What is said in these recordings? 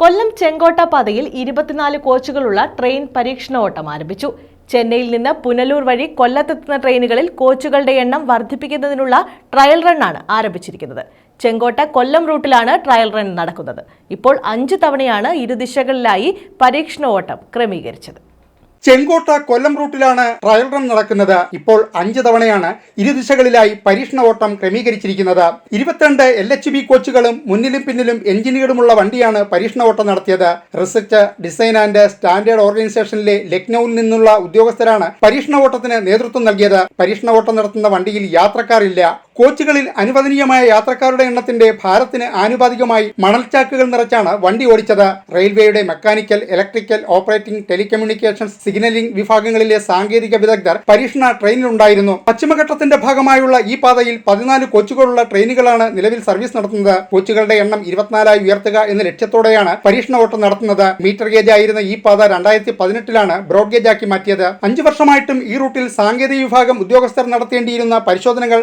കൊല്ലം ചെങ്കോട്ട പാതയിൽ ഇരുപത്തിനാല് കോച്ചുകളുള്ള ട്രെയിൻ പരീക്ഷണ ഓട്ടം ആരംഭിച്ചു. ചെന്നൈയിൽ നിന്ന് പുനലൂർ വഴി കൊല്ലത്തെത്തുന്ന ട്രെയിനുകളിൽ കോച്ചുകളുടെ എണ്ണം വർദ്ധിപ്പിക്കുന്നതിനുള്ള ട്രയൽ റണ്ണാണ് ആരംഭിച്ചിരിക്കുന്നത്. ചെങ്കോട്ട കൊല്ലം റൂട്ടിലാണ് ട്രയൽ റൺ നടക്കുന്നത്. ഇപ്പോൾ അഞ്ച് തവണയാണ് ഇരുദിശകളിലായി പരീക്ഷണ ഓട്ടം ക്രമീകരിച്ചത്. ചെങ്കോട്ട കൊല്ലം റൂട്ടിലാണ് ട്രയൽ റൺ നടക്കുന്നത്. ഇപ്പോൾ അഞ്ച് തവണയാണ് ഇരുദിശകളിലായി പരീക്ഷണ ഓട്ടം ക്രമീകരിച്ചിരിക്കുന്നത്. ഇരുപത്തിരണ്ട് എൽ എച്ച് ബി കോച്ചുകളും മുന്നിലും പിന്നിലും എഞ്ചിനീയറുമുള്ള വണ്ടിയാണ് പരീക്ഷണ ഓട്ടം നടത്തിയത്. റിസർച്ച് ഡിസൈൻ ആൻഡ് സ്റ്റാൻഡേർഡ് ഓർഗനൈസേഷനിലെ ലക്നൌവിൽ നിന്നുള്ള ഉദ്യോഗസ്ഥരാണ് പരീക്ഷണ ഓട്ടത്തിന് നേതൃത്വം നൽകിയത്. പരീക്ഷണ ഓട്ടം നടത്തുന്ന വണ്ടിയിൽ യാത്രക്കാരില്ല. കോച്ചുകളിൽ അനുവദനീയമായ യാത്രക്കാരുടെ എണ്ണത്തിന്റെ ഭാരത്തിന് ആനുപാതികമായി മണൽച്ചാക്കുകൾ നിറച്ചാണ് വണ്ടി ഓടിച്ചത്. റെയിൽവേയുടെ mechanical electrical operating telecommunication signalling വിഭാഗങ്ങളിലെ സാങ്കേതിക വിദഗ്ധർ പരീക്ഷണ ട്രെയിനിലുണ്ടായിരുന്നു പശ്ചിമഘട്ടത്തിന്റെ ഭാഗമായുള്ള ഈ പാതയിൽ പതിനാല് കോച്ചുകളുള്ള ട്രെയിനുകളാണ് നിലവിൽ സർവീസ് നടത്തുന്നത്. കോച്ചുകളുടെ എണ്ണം ഇരുപത്തിനാലായി ഉയർത്തുക എന്ന ലക്ഷ്യത്തോടെയാണ് പരീക്ഷണ ഓട്ടം നടത്തുന്നത്. മീറ്റർ ഗേജ് ആയിരുന്ന ഈ പാത രണ്ടായിരത്തി പതിനെട്ടിലാണ് ബ്രോഡ് ഗേജ് ആക്കി മാറ്റിയത്. അഞ്ചു വർഷമായിട്ടും ഈ റൂട്ടിൽ സാങ്കേതിക വിഭാഗം ഉദ്യോഗസ്ഥർ നടത്തേണ്ടിയിരുന്ന പരിശോധനകൾ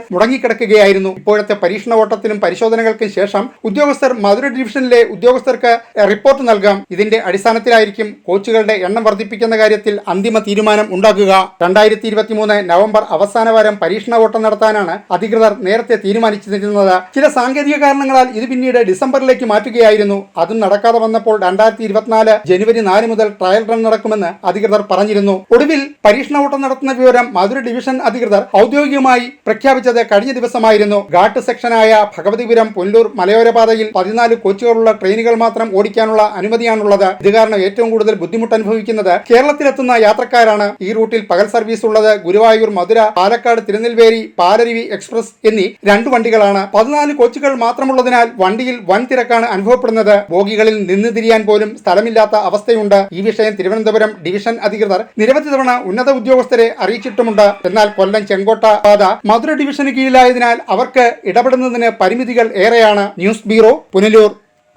മുടങ്ങിക്കിടക്കുകയായിരുന്നു ഇപ്പോഴത്തെ പരീക്ഷണ ഓട്ടത്തിനും പരിശോധനകൾക്കും ശേഷം ഉദ്യോഗസ്ഥർ മധുര ഡിവിഷനിലെ ഉദ്യോഗസ്ഥർക്ക് റിപ്പോർട്ട് നൽകാം. ഇതിന്റെ അടിസ്ഥാനത്തിലായിരിക്കും കോച്ചുകളുടെ എണ്ണം വർദ്ധിപ്പിക്കുന്ന കാര്യത്തിൽ അന്തിമ തീരുമാനം ഉണ്ടാക്കുക. രണ്ടായിരത്തി ഇരുപത്തിമൂന്ന് നവംബർ അവസാന വാരം പരീക്ഷണ ഓട്ടം നടത്താനാണ് അധികൃതർ നേരത്തെ തീരുമാനിച്ചിരുന്നത്. ചില സാങ്കേതിക കാരണങ്ങളാൽ ഇത് പിന്നീട് ഡിസംബറിലേക്ക് മാറ്റുകയായിരുന്നു. അതും നടക്കാതെ വന്നപ്പോൾ രണ്ടായിരത്തി ഇരുപത്തിനാല് ജനുവരി നാല് മുതൽ ട്രയൽ റൺ നടക്കുമെന്ന് അധികൃതർ പറഞ്ഞിരുന്നു. ഒടുവിൽ പരീക്ഷണ ഓട്ടം നടത്തുന്ന വിവരം മധുര ഡിവിഷൻ അധികൃതർ ഔദ്യോഗികമായി പ്രഖ്യാപിച്ചത് കഴിഞ്ഞ ദിവസമായിരുന്നു. ഘാട്ട് സെക്ഷനായ ഭഗവതിപുരം പുല്ലൂർ മലയോര പാതയിൽ പതിനാല് കോച്ചുകളുള്ള ട്രെയിനുകൾ മാത്രം ഓടിക്കാനുള്ള അനുമതിയാണുള്ളത്. ഇത് കാരണം ഏറ്റവും കൂടുതൽ ബുദ്ധിമുട്ട് അനുഭവിക്കുന്നത് കേരളത്തിലെത്തുന്ന യാത്രക്കാരാണ്. ഈ റൂട്ടിൽ പകൽ സർവീസ് ഉള്ളത് ഗുരുവായൂർ മധുര പാലക്കാട് തിരുനെൽവേലി പാലരുവി എക്സ്പ്രസ് എന്നീ രണ്ട് വണ്ടികളാണ്. പതിനാല് കോച്ചുകൾ മാത്രമുള്ളതിനാൽ വണ്ടിയിൽ വൻ തിരക്കാണ് അനുഭവപ്പെടുന്നത്. ബോഗികളിൽ നിന്ന് തിരിയാൻ പോലും സ്ഥലമില്ലാത്ത അവസ്ഥയുണ്ട്. ഈ വിഷയം തിരുവനന്തപുരം ഡിവിഷൻ അധികൃതർ നിരവധി തവണ ഉന്നത ഉദ്യോഗസ്ഥരെ അറിയിച്ചിട്ടുമുണ്ട്. എന്നാൽ കൊല്ലം ചെങ്കോട്ട പാത മധുര ഡിവിഷന് കീഴിലായതിനാൽ അവർക്ക് ഇടപെടുന്നതിന് പരിമിതികൾ ഏറെയാണ് ന്യൂസ് ബ്യൂറോ പുനലൂർ.